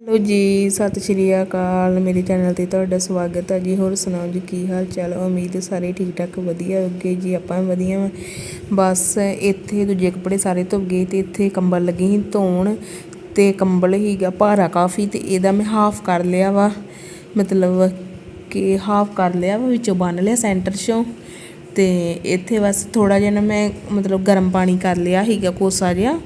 Hello ਜੀ, ਸਤਿ ਸ਼੍ਰੀ ਅਕਾਲ। ਮੇਰੇ ਚੈਨਲ ਤੇ ਤੁਹਾਡਾ ਸਵਾਗਤ ਹੈ ਜੀ। ਹੋਰ ਸੁਣਾਓ ਜੀ, ਕੀ ਹਾਲ ਚਾਲ? ਉਮੀਦ ਸਾਰੇ ਠੀਕ ਠਾਕ ਵਧੀਆ ਹੋਗੇ ਜੀ। ਆਪਾਂ ਵਧੀਆ ਵਾਂ। ਬਸ ਇੱਥੇ ਦੂਜੇ ਕੱਪੜੇ ਸਾਰੇ ਧੁੱਪ ਗਏ ਤੇ ਇੱਥੇ ਕੰਬਲ ਲੱਗੀ ਸੀ ਧੋਣ ਤੇ ਕੰਬਲ ਹੀਗਾ ਭਾਰਾ ਕਾਫੀ ਤੇ ਇਹਦਾ ਮੈਂ ਹਾਫ ਕਰ ਲਿਆ ਵਾ। ਮਤਲਬ ਕਿ ਹਾਫ ਕਰ ਲਿਆ ਵਾ, ਵਿੱਚੋਂ ਬੰਨ ਲਿਆ ਸੈਂਟਰ ਚੋਂ। ਤੇ ਇੱਥੇ ਬਸ ਥੋੜਾ ਜਿਹਾ ਨਾ ਮੈਂ ਮਤਲਬ ਗਰਮ ਪਾਣੀ ਕਰ ਲਿਆ ਹੀਗਾ ਕੋਸਾ ਜਿਹਾ।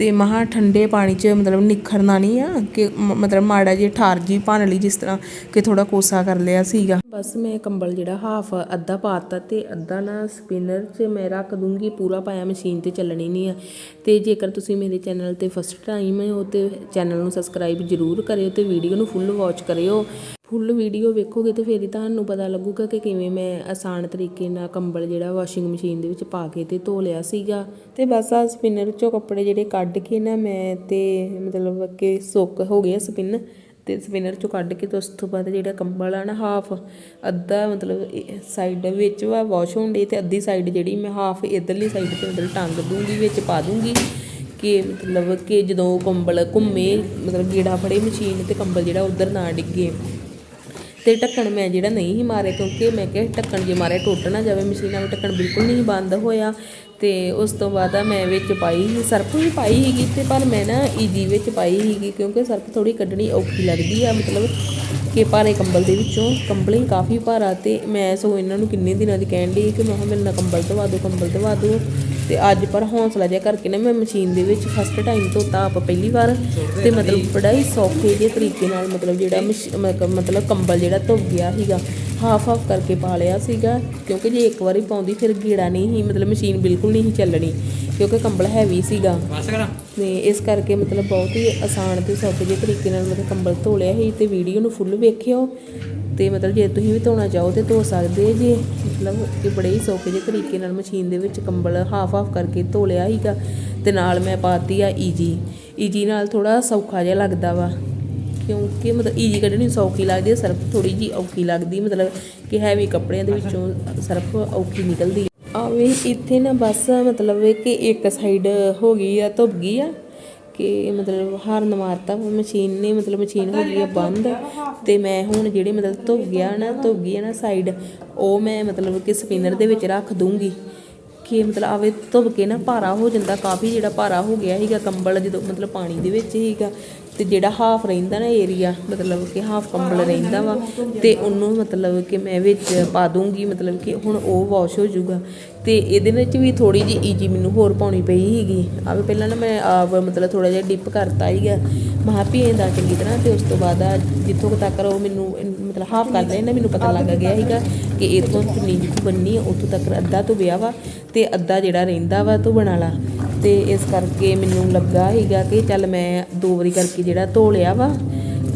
ਤੇ ਮਹਾ ਠੰਡੇ ਪਾਣੀ 'ਚ ਮਤਲਬ ਨਿਖਰਨਾ ਨਹੀਂ ਆ, ਕਿ ਮਤਲਬ ਮਾੜਾ ਜਿਹਾ ਠਾਰ ਜੀ ਭੰਨ ਲਈ ਜਿਸ ਤਰ੍ਹਾਂ ਕਿ ਥੋੜਾ ਕੋਸਾ ਕਰ ਲਿਆ ਸੀਗਾ। ਬਸ ਮੈਂ ਕੰਬਲ ਜਿਹੜਾ ਹਾਫ ਅੱਧਾ ਪਾਤਾ ਤੇ ਅੱਧਾ ਨਾ ਸਪਿਨਰ 'ਚ ਮੈਂ ਰੱਖ ਦੂੰਗੀ, ਪੂਰਾ ਪਾਇਆ ਮਸ਼ੀਨ ਤੇ ਚੱਲਣੀ ਨਹੀਂ ਆ। ਤੇ ਜੇਕਰ ਤੁਸੀਂ ਮੇਰੇ ਚੈਨਲ ਤੇ ਫਸਟ ਟਾਈਮ ਹੋ ਤੇ ਚੈਨਲ ਨੂੰ ਸਬਸਕ੍ਰਾਈਬ ਜ਼ਰੂਰ ਕਰਿਓ ਤੇ ਵੀਡੀਓ ਨੂੰ ਫੁੱਲ ਵਾਚ ਕਰਿਓ। ਫੁੱਲ ਵੀਡੀਓ ਵੇਖੋਗੇ ਤੇ ਫੇਰ ਹੀ ਤੁਹਾਨੂੰ ਪਤਾ ਲੱਗੂਗਾ ਕਿ ਕਿਵੇਂ ਮੈਂ ਆਸਾਨ ਤਰੀਕੇ ਨਾਲ ਕੰਬਲ ਜਿਹੜਾ ਵਾਸ਼ਿੰਗ ਮਸ਼ੀਨ ਦੇ ਵਿੱਚ ਪਾ ਕੇ ਤੇ ਧੋ ਲਿਆ ਸੀਗਾ। ਤੇ ਬਸ ਆ ਸਪਿਨਰ ਚੋਂ ਕੱਪੜੇ ਜਿਹੜੇ ਕੱਢ ਕੇ ਨਾ ਮੈਂ ਤੇ ਮਤਲਬ ਕਿ ਸੁੱਕ ਹੋ ਗਿਆ ਸਪਿਨ ਤੇ ਸਪਿਨਰ ਚੋਂ ਕੱਢ ਕੇ ਤੇ ਉਸ ਤੋਂ ਬਾਅਦ ਜਿਹੜਾ ਕੰਬਲ ਆ ਨਾ ਹਾਫ ਅੱਧਾ ਮਤਲਬ ਸਾਈਡ ਵਿੱਚ ਵਾ ਵਾਸ਼ ਹੋਣ ਡਈ ਤੇ ਅੱਧੀ ਸਾਈਡ ਜਿਹੜੀ ਮੈਂ ਹਾਫ ਇਧਰਲੀ ਸਾਈਡ ਤੇ ਮਤਲਬ ਟੰਗ ਦੂੰਗੀ, ਵਿੱਚ ਪਾ ਦੂੰਗੀ ਕਿ ਮਤਲਬ ਕਿ ਜਦੋਂ ਕੰਬਲ ਘੁੰਮੇ, ਮਤਲਬ ਗੇੜਾ ਫੜੇ ਮਸ਼ੀਨ ਤੇ ਕੰਬਲ ਜਿਹੜਾ ਉਧਰ ਨਾ ਡਿੱਗੇ। ਤੇ ਢੱਕਣ ਮੈਂ ਜਿਹੜਾ ਨਹੀਂ ਸੀ ਮਾਰੇ ਕਿਉਂਕਿ ਮੈਂ ਕਿਹਾ ਢੱਕਣ ਜੇ ਮਾਰਿਆ ਟੁੱਟ ਨਾ ਜਾਵੇ ਮਸ਼ੀਨ ਨਾਲ ਢੱਕਣ ਬਿਲਕੁਲ ਨਹੀਂ ਬੰਦ ਹੋਇਆ। ਤੇ ਉਸ ਤੋਂ ਬਾਅਦ ਆ ਮੈਂ ਵਿੱਚ ਪਾਈ ਸੀ, ਸਰਫ ਵੀ ਪਾਈ ਸੀਗੀ ਤੇ ਪਰ ਮੈਂ ਨਾ ਈਜੀ ਵਿੱਚ ਪਾਈ ਸੀਗੀ ਕਿਉਂਕਿ ਸਰਫ ਥੋੜੀ ਕੱਢਣੀ ਔਖੀ ਲੱਗਦੀ ਆ, ਮਤਲਬ ਕਿ ਭਾਰੇ ਕੰਬਲ ਦੇ ਵਿੱਚੋਂ ਕੰਬਲ ਹੀ ਕਾਫੀ ਭਾਰਾ ਤੇ ਮੈਂ ਸੋ ਇਹਨਾਂ ਨੂੰ ਕਿੰਨੇ ਦਿਨਾਂ ਦੀ ਕਹਿਣ ਦੀ ਕਿ ਮੈਂ ਕਿਹਾ ਮੇਰੇ ਨਾਲ ਕੰਬਲ ਧਵਾ ਦਿਓ, ਕੰਬਲ ਧਵਾ ਦਿਓ ਤੇ ਅੱਜ ਪਰ ਹੌਸਲਾ ਜਿਹਾ ਕਰਕੇ ਨਾ ਮੈਂ ਮਸ਼ੀਨ ਦੇ ਵਿੱਚ ਫਸਟ ਟਾਈਮ ਧੋਤਾ ਆਪ ਪਹਿਲੀ ਵਾਰ ਤੇ ਮਤਲਬ ਬੜਾ ਹੀ ਸੌਖੇ ਜਿਹੇ ਤਰੀਕੇ ਨਾਲ ਮਤਲਬ ਜਿਹੜਾ ਮਸ਼- ਮਤਲਬ ਕੰਬਲ ਜਿਹੜਾ ਧੁੱਪ ਗਿਆ ਸੀਗਾ ਹਾਫ ਹਾਫ ਕਰਕੇ ਪਾ ਲਿਆ ਸੀਗਾ ਕਿਉਂਕਿ ਜੇ ਇੱਕ ਵਾਰੀ ਪਾਉਂਦੀ ਫਿਰ ਗੀੜਾ ਨਹੀਂ ਸੀ ਮਤਲਬ ਮਸ਼ੀਨ ਬਿਲਕੁਲ ਨਹੀਂ ਸੀ ਚੱਲਣੀ ਕਿਉਂਕਿ ਕੰਬਲ ਹੈਵੀ ਸੀਗਾ। ਤੇ ਇਸ ਕਰਕੇ ਮਤਲਬ ਬਹੁਤ ਹੀ ਆਸਾਨ ਤੇ ਸੌਖੇ ਜਿਹੇ ਤਰੀਕੇ ਨਾਲ ਮਤਲਬ ਕੰਬਲ ਧੋ ਲਿਆ ਸੀ ਤੇ ਵੀਡੀਓ ਨੂੰ ਫੁੱਲ ਵੇਖਿਓ। ਤੇ ਮਤਲਬ ਜੇ ਤੁਸੀਂ ਵੀ ਧੋਣਾ ਚਾਹੋ ਤੇ ਧੋ ਸਕਦੇ ਜੇ ਮਤਲਬ ਕਿ ਬੜੇ ਹੀ ਸੌਖੇ ਜਿਹੇ ਤਰੀਕੇ ਨਾਲ ਮਸ਼ੀਨ ਦੇ ਵਿੱਚ ਕੰਬਲ ਹਾਫ ਹਾਫ ਕਰਕੇ ਧੋ ਲਿਆ ਸੀਗਾ। ਤੇ ਨਾਲ ਮੈਂ ਪਾਤੀ ਆ ਈਜੀ ਈਜੀ ਨਾਲ ਥੋੜਾ ਸੌਖਾ ਜਿਹਾ ਲੱਗਦਾ ਵਾ। ਕਿਉਂਕਿ ਮਤਲਬ ਈਜੀ ਕੱਢਣੀ ਸੌਖੀ ਲੱਗਦੀ ਹੈ, ਸਰਫ ਥੋੜੀ ਜੀ ਔਖੀ ਲੱਗਦੀ ਮਤਲਬ ਕਿ ਹੈਵੀ ਕੱਪੜਿਆਂ ਦੇ ਵਿੱਚੋਂ ਸਰਫ ਔਖੀ ਨਿਕਲਦੀ ਆਵੇ ਇੱਥੇ ਨਾ ਬਸ ਮਤਲਬ ਕਿ ਇੱਕ ਸਾਈਡ ਹੋ ਗਈ ਆ, ਧੁੱਪ ਗਈ ਆ, ਕਿ ਮਤਲਬ ਹਾਰਨ ਮਾਰਤਾ ਮਸ਼ੀਨ ਨੇ, ਮਤਲਬ ਮਸ਼ੀਨ ਹੋ ਗਈ ਆ ਬੰਦ ਤੇ ਮੈਂ ਹੁਣ ਜਿਹੜੇ ਮਤਲਬ ਧੁੱਪ ਗਿਆ ਨਾ, ਧੁੱਪ ਗਈ ਆ ਨਾ ਸਾਈਡ ਉਹ ਮੈਂ ਮਤਲਬ ਕਿ ਸਪਿਨਰ ਦੇ ਵਿੱਚ ਰੱਖ ਦੂੰਗੀ ਕਿ ਮਤਲਬ ਆਵੇ ਧੁੱਪ ਕੇ ਨਾ ਭਾਰਾ ਹੋ ਜਾਂਦਾ, ਕਾਫੀ ਜਿਹੜਾ ਭਾਰਾ ਹੋ ਗਿਆ ਸੀਗਾ ਕੰਬਲ ਜਦੋਂ ਮਤਲਬ ਪਾਣੀ ਦੇ ਵਿੱਚ ਸੀਗਾ ਤੇ ਜਿਹੜਾ ਹਾਫ ਰਹਿੰਦਾ ਨਾ ਏਰੀਆ ਮਤਲਬ ਕਿ ਹਾਫ ਕੰਬਲ ਰਹਿੰਦਾ ਵਾ ਤੇ ਉਹਨੂੰ ਮਤਲਬ ਕਿ ਮੈਂ ਵਿੱਚ ਪਾ ਦੂੰਗੀ ਮਤਲਬ ਕਿ ਹੁਣ ਉਹ ਵਾਸ਼ ਹੋ ਜਾਊਗਾ। ਤੇ ਇਹਦੇ ਵਿੱਚ ਵੀ ਥੋੜੀ ਜੀ ਈਜੀ ਮੈਨੂੰ ਹੋਰ ਪਾਉਣੀ ਪਈ ਸੀਗੀ। ਆਵੇ ਪਹਿਲਾਂ ਨਾ ਮੈਂ ਆਪ ਮਤਲਬ ਥੋੜਾ ਜਿਹਾ ਡਿਪ ਕਰਤਾ ਸੀਗਾ ਮਹਾ ਦਾ ਚੰਗੀ ਤਰ੍ਹਾਂ ਤੇ ਉਸ ਤੋਂ ਬਾਅਦ ਜਿੱਥੋਂ ਤੱਕ ਉਹ ਮੈਨੂੰ ਮਤਲਬ ਹਾਫ ਕਰ ਲੈਣਾ ਮੈਨੂੰ ਪਤਾ ਲੱਗ ਗਿਆ ਸੀਗਾ ਕਿ ਇਥੋਂ ਕਿੰਨੀ ਜਿੱਥੋਂ ਬੰਨੀ ਆ, ਉੱਥੋਂ ਤੱਕ ਅੱਧਾ ਤੋਂ ਵਿਆਹ ਵਾ ਤੇ ਅੱਧਾ ਜਿਹੜਾ ਰਹਿੰਦਾ ਵਾ ਤੂੰ ਬਣਾ ਲਾ ਤੇ ਇਸ ਕਰਕੇ ਮੈਨੂੰ ਲੱਗਾ ਸੀਗਾ ਕਿ ਚੱਲ ਮੈਂ ਦੋ ਵਾਰੀ ਕਰਕੇ ਜਿਹੜਾ ਧੋ ਲਿਆ ਵਾ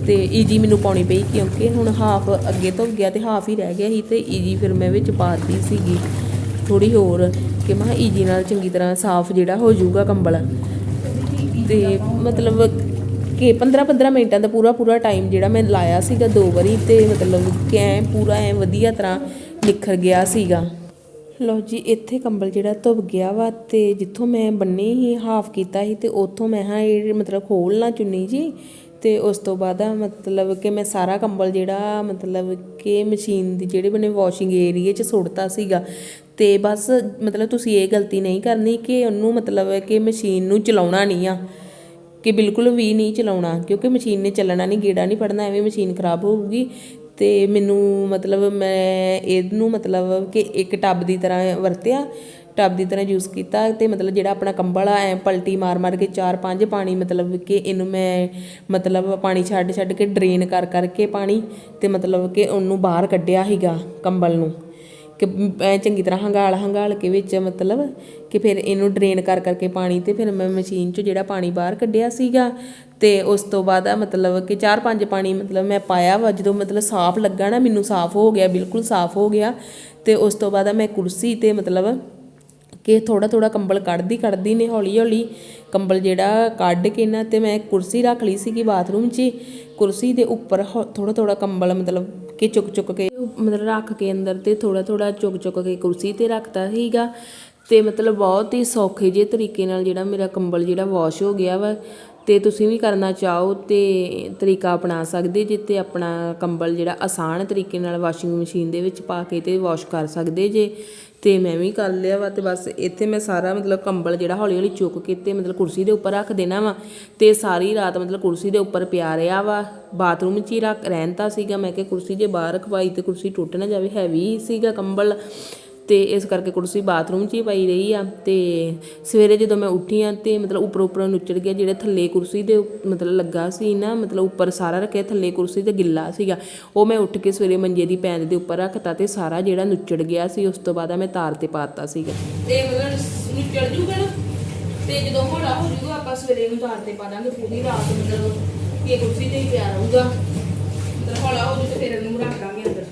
ਤੇ ਈਜੀ ਮੈਨੂੰ ਪਾਉਣੀ ਪਈ ਕਿਉਂਕਿ ਹੁਣ ਹਾਫ ਅੱਗੇ ਤੋਂ ਗਿਆ ਤੇ ਹਾਫ ਹੀ ਰਹਿ ਗਿਆ ਸੀ ਤੇ ਈਜੀ ਫਿਰ ਮੈਂ ਵਿੱਚ ਪਾਤੀ ਸੀਗੀ। ਥੋੜੀ ਹੋਰ ਕਿ ਮੈਂ ਈਜੀ ਨਾਲ ਚੰਗੀ ਤਰ੍ਹਾਂ ਸਾਫ਼ ਜਿਹੜਾ ਹੋ ਜਾਊਗਾ ਕੰਬਲ। ਤੇ ਮਤਲਬ ਕਿ 15 15 ਮਿੰਟਾਂ ਦਾ ਪੂਰਾ ਪੂਰਾ ਟਾਈਮ ਜਿਹੜਾ ਮੈਂ ਲਾਇਆ ਸੀਗਾ ਦੋ ਵਾਰੀ ਤੇ ਮਤਲਬ ਕਿ ਐ ਪੂਰਾ ਐ ਵਧੀਆ ਤਰ੍ਹਾਂ ਨਿਖਰ ਗਿਆ ਸੀਗਾ। ਲਓ ਜੀ, ਇੱਥੇ ਕੰਬਲ ਜਿਹੜਾ ਧੁੱਪ ਗਿਆ ਵਾ ਤੇ ਜਿੱਥੋਂ ਮੈਂ ਬੰਨੀ ਹੀ ਹਾਫ ਕੀਤਾ ਸੀ ਤੇ ਉੱਥੋਂ ਮੈਂ ਹਾਂ ਇਹ ਮਤਲਬ ਖੋਲਣਾ ਚੁੰਨੀ ਜੀ ਤੇ ਉਸ ਤੋਂ ਬਾਅਦ ਮਤਲਬ ਕਿ ਮੈਂ ਸਾਰਾ ਕੰਬਲ ਜਿਹੜਾ ਮਤਲਬ ਕਿ ਮਸ਼ੀਨ ਦੀ ਜਿਹੜੇ ਬਣੇ ਵਾਸ਼ਿੰਗ ਏਰੀਏ 'ਚ ਸੁੱਟਤਾ ਸੀਗਾ ਤੇ ਬਸ ਮਤਲਬ ਤੁਸੀਂ ਇਹ ਗਲਤੀ ਨਹੀਂ ਕਰਨੀ ਕਿ ਉਹਨੂੰ ਮਤਲਬ ਕਿ ਮਸ਼ੀਨ ਨੂੰ ਚਲਾਉਣਾ ਨਹੀਂ ਆ, ਕਿ ਬਿਲਕੁਲ ਵੀ ਨਹੀਂ ਚਲਾਉਣਾ ਕਿਉਂਕਿ ਮਸ਼ੀਨ ਨੇ ਚੱਲਣਾ ਨਹੀਂ, ਗੇੜਾ ਨਹੀਂ ਫੜਨਾ, ਐਵੇਂ ਮਸ਼ੀਨ ਖਰਾਬ ਹੋਊਗੀ ਅਤੇ ਮੈਨੂੰ ਮਤਲਬ ਮੈਂ ਇਹਨੂੰ ਮਤਲਬ ਕਿ ਇੱਕ ਟੱਬ ਦੀ ਤਰ੍ਹਾਂ ਵਰਤਿਆ, ਟੱਬ ਦੀ ਤਰ੍ਹਾਂ ਯੂਜ਼ ਕੀਤਾ ਅਤੇ ਮਤਲਬ ਜਿਹੜਾ ਆਪਣਾ ਕੰਬਲ ਆ, ਐਂ ਪਲਟੀ ਮਾਰ ਮਾਰ ਕੇ ਚਾਰ ਪੰਜ ਪਾਣੀ ਮਤਲਬ ਕਿ ਇਹਨੂੰ ਮੈਂ ਮਤਲਬ ਪਾਣੀ ਛੱਡ ਛੱਡ ਕੇ ਡਰੇਨ ਕਰ ਕਰਕੇ ਪਾਣੀ ਅਤੇ ਮਤਲਬ ਕਿ ਉਹਨੂੰ ਬਾਹਰ ਕੱਢਿਆ ਸੀਗਾ ਕੰਬਲ ਨੂੰ। ਕਿ ਚੰਗੀ ਤਰ੍ਹਾਂ ਹੰਗਾਲ ਹੰਗਾਲ ਕੇ ਵਿੱਚ ਮਤਲਬ ਕਿ ਫਿਰ ਇਹਨੂੰ ਡਰੇਨ ਕਰ ਕਰਕੇ ਪਾਣੀ ਤੇ ਫਿਰ ਮੈਂ ਮਸ਼ੀਨ 'ਚੋਂ ਜਿਹੜਾ ਪਾਣੀ ਬਾਹਰ ਕੱਢਿਆ ਸੀਗਾ ਤੇ ਉਸ ਤੋਂ ਬਾਅਦ ਆ ਮਤਲਬ ਕਿ ਚਾਰ ਪੰਜ ਪਾਣੀ ਮਤਲਬ ਮੈਂ ਪਾਇਆ ਵਾ, ਜਦੋਂ ਮਤਲਬ ਸਾਫ਼ ਲੱਗਾ ਨਾ, ਮੈਨੂੰ ਸਾਫ਼ ਹੋ ਗਿਆ, ਬਿਲਕੁਲ ਸਾਫ਼ ਹੋ ਗਿਆ ਤੇ ਉਸ ਤੋਂ ਬਾਅਦ ਮੈਂ ਕੁਰਸੀ ਤੇ ਮਤਲਬ ਕਿ ਥੋੜਾ ਥੋੜਾ ਕੰਬਲ ਕੱਢਦੀ ਕੱਢਦੀ ਨੇ ਹੌਲੀ ਹੌਲੀ ਕੰਬਲ ਜਿਹੜਾ ਕੱਢ ਕੇ ਨਾ ਤੇ ਮੈਂ ਕੁਰਸੀ ਰੱਖ ਲਈ ਸੀਗੀ ਬਾਥਰੂਮ 'ਚ, ਕੁਰਸੀ ਦੇ ਉੱਪਰ ਥੋੜਾ ਥੋੜਾ ਕੰਬਲ ਮਤਲਬ ਕਿ ਚੁੱਕ ਚੁੱਕ ਕੇ ਮਤਲਬ ਰੱਖ ਕੇ ਅੰਦਰ ਤੇ ਥੋੜਾ ਥੋੜਾ ਚੁੱਕ ਚੁੱਕ ਕੇ ਕੁਰਸੀ ਤੇ ਰੱਖਤਾ ਸੀਗਾ। ਤੇ ਮਤਲਬ ਬਹੁਤ ਹੀ ਸੌਖੇ ਜਿਹੇ ਤਰੀਕੇ ਨਾਲ ਜਿਹੜਾ ਮੇਰਾ ਕੰਬਲ ਜਿਹੜਾ ਵਾਸ਼ ਹੋ ਗਿਆ ਵਾ ਅਤੇ ਤੁਸੀਂ ਵੀ ਕਰਨਾ ਚਾਹੋ ਅਤੇ ਤਰੀਕਾ ਅਪਣਾ ਸਕਦੇ ਜੇ ਅਤੇ ਆਪਣਾ ਕੰਬਲ ਜਿਹੜਾ ਆਸਾਨ ਤਰੀਕੇ ਨਾਲ ਵਾਸ਼ਿੰਗ ਮਸ਼ੀਨ ਦੇ ਵਿੱਚ ਪਾ ਕੇ ਅਤੇ ਵਾਸ਼ ਕਰ ਸਕਦੇ ਜੇ। ਅਤੇ ਮੈਂ ਵੀ ਕਰ ਲਿਆ ਵਾ ਅਤੇ ਬਸ ਇੱਥੇ ਮੈਂ ਸਾਰਾ ਮਤਲਬ ਕੰਬਲ ਜਿਹੜਾ ਹੌਲੀ ਹੌਲੀ ਚੁੱਕ ਕੇ ਅਤੇ ਮਤਲਬ ਕੁਰਸੀ ਦੇ ਉੱਪਰ ਰੱਖ ਦੇਣਾ ਵਾ ਅਤੇ ਸਾਰੀ ਰਾਤ ਮਤਲਬ ਕੁਰਸੀ ਦੇ ਉੱਪਰ ਪਿਆ ਰਿਹਾ ਵਾ। ਬਾਥਰੂਮ 'ਚ ਹੀ ਰੱਖ ਰਹਿਣ ਤਾਂ ਸੀਗਾ, ਮੈਂ ਕਿਹਾ ਕੁਰਸੀ ਜੇ ਬਾਹਰ ਰਖਵਾਈ ਤੇ ਕੁਰਸੀ ਟੁੱਟ ਨਾ ਜਾਵੇ ਹੈਵੀ ਸੀਗਾ ਕੰਬਲ। ਤੇ ਇਸ ਕਰਕੇ ਕੁਰਸੀ ਬਾਥਰੂਮ 'ਚ ਹੀ ਪਈ ਰਹੀ ਆ ਤੇ ਸਵੇਰੇ ਜਦੋਂ ਮੈਂ ਉੱਠੀ ਆ ਤੇ ਮਤਲਬ ਉੱਪਰ ਉੱਪਰ ਨੁੱਚੜ ਗਿਆ, ਜਿਹੜੇ ਥੱਲੇ ਕੁਰਸੀ ਦੇ ਮਤਲਬ ਲੱਗਾ ਸੀ ਨਾ, ਮਤਲਬ ਉੱਪਰ ਸਾਰਾ ਰੱਖਿਆ, ਥੱਲੇ ਕੁਰਸੀ ਤੇ ਗਿੱਲਾ ਸੀਗਾ। ਉਹ ਮੈਂ ਉੱਠ ਕੇ ਸਵੇਰੇ ਮੰਜੇ ਦੀ ਪੈਂਦ ਦੇ ਉੱਪਰ ਰੱਖਤਾ ਤੇ ਸਾਰਾ ਜਿਹੜਾ ਨੁੱਚੜ ਗਿਆ ਸੀ, ਉਸ ਤੋਂ ਬਾਅਦ ਮੈਂ ਤਾਰ ਤੇ ਪਾਤਾ ਸੀਗਾ। ਤੇ ਮਤਲਬ ਨੁੱਚੜ ਜੂਗਾ ਨਾ, ਤੇ ਜਦੋਂ ਹੋੜਾ ਹੋ ਜੂਗਾ, ਆਪਾਂ ਸਵੇਰੇ ਨੂੰ ਤਾਰ ਤੇ ਪਾ ਦਾਂਗੇ, ਪੂਰੀ ਰਾਤ ਮਤਲਬ ਇਹ ਕੁਰਸੀ ਤੇ ਹੀ ਪਿਆ ਰਹੂਗਾ। ਮਤਲਬ ਹੌਲਾ ਹੋ ਜੂ ਤੇ ਫਿਰ ਇਹਨੂੰ ਰੱਖ ਦਾਂਗੇ ਅੰਦਰ।